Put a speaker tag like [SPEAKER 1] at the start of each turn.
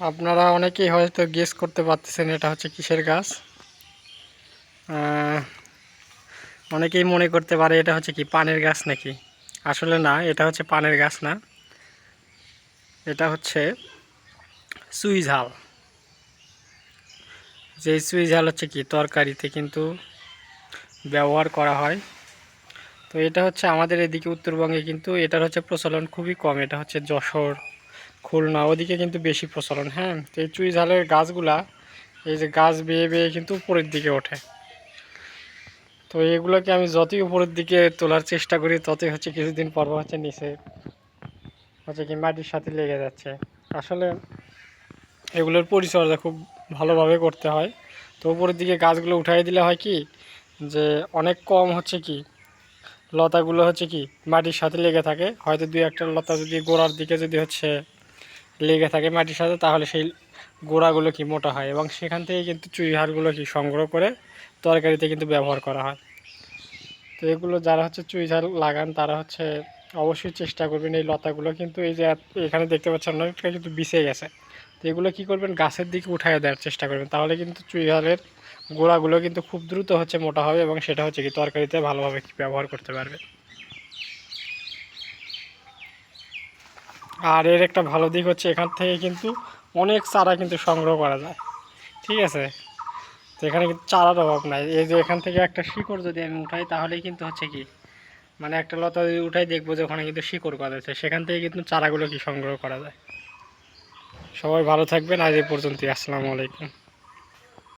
[SPEAKER 1] আপনারা অনেকেই হয়তো গেস করতে পারতেছেন এটা হচ্ছে কিসের গাছ। অনেকেই মনে করতে পারে এটা হচ্ছে কি পানের গাছ নাকি। আসলে না, এটা হচ্ছে পানের গাছ না। এটা হচ্ছে সুই ঝাল। যে সুই ঝাল হচ্ছে কি তরকারিতে কিন্তু ব্যবহার করা হয়। তো এটা হচ্ছে আমাদের এদিকে উত্তরবঙ্গে কিন্তু এটার হচ্ছে প্রচলন খুবই কম। এটা হচ্ছে যশোর খুলনা, ওদিকে কিন্তু বেশি প্রচলন হ্যাঁ? তো এই চুই ঝালের গাছগুলা, এই যে গাছ বেয়ে বেয়ে কিন্তু উপরের দিকে ওঠে। তো এগুলোকে আমি যতই উপরের দিকে তোলার চেষ্টা করি, ততই হচ্ছে কিছুদিন পর হচ্ছে নিচে হচ্ছে কি মাটির সাথে লেগে যাচ্ছে। আসলে এগুলোর পরিচর্যা খুব ভালোভাবে করতে হয়। তো উপরের দিকে গাছগুলো উঠাই দিলে হয় কি, যে অনেক কম হচ্ছে কি, লতাগুলো হচ্ছে কি মাটির সাথে লেগে থাকে। হয়তো দুই একটা লতা যদি গোড়ার দিকে যদি হচ্ছে লেগে থাকে মাটির সাথে, তাহলে সেই গোড়াগুলো কি মোটা হয়? এবং সেখান থেকে কিন্তু চুই হাড়গুলো কি সংগ্রহ করে তরকারিতে কিন্তু ব্যবহার করা হয়। তো এগুলো যারা হচ্ছে চুই ঝাল লাগান, তারা হচ্ছে অবশ্যই চেষ্টা করবেন এই লতাগুলো। কিন্তু এই যে এখানে দেখতে পাচ্ছেন অনেকটা কিন্তু বিছে গেছে। তো এগুলো কী করবেন? গাছের দিকে উঠায় দেওয়ার চেষ্টা করবেন। তাহলে কিন্তু চুই ঝালের গোড়াগুলো কিন্তু খুব দ্রুত হচ্ছে মোটা হবে এবং সেটা হচ্ছে কি তরকারিতে ভালোভাবে ব্যবহার করতে পারবে। আর এর একটা ভালো দিক হচ্ছে এখান থেকে কিন্তু অনেক চারা কিন্তু সংগ্রহ করা যায়। ঠিক আছে? তো এখানে কিন্তু চারার অভাব নাই। এই যে এখান থেকে একটা শিকড় যদি আমি উঠাই তাহলেই কিন্তু হচ্ছে কি? মানে একটা লতা যদি উঠাই, দেখব যে ওখানে কিন্তু শিকড় করা যাচ্ছে সেখান থেকে কিন্তু চারাগুলো কি সংগ্রহ করা যায়? সবাই ভালো থাকবেন। আজ এই পর্যন্তই। আসসালামু আলাইকুম।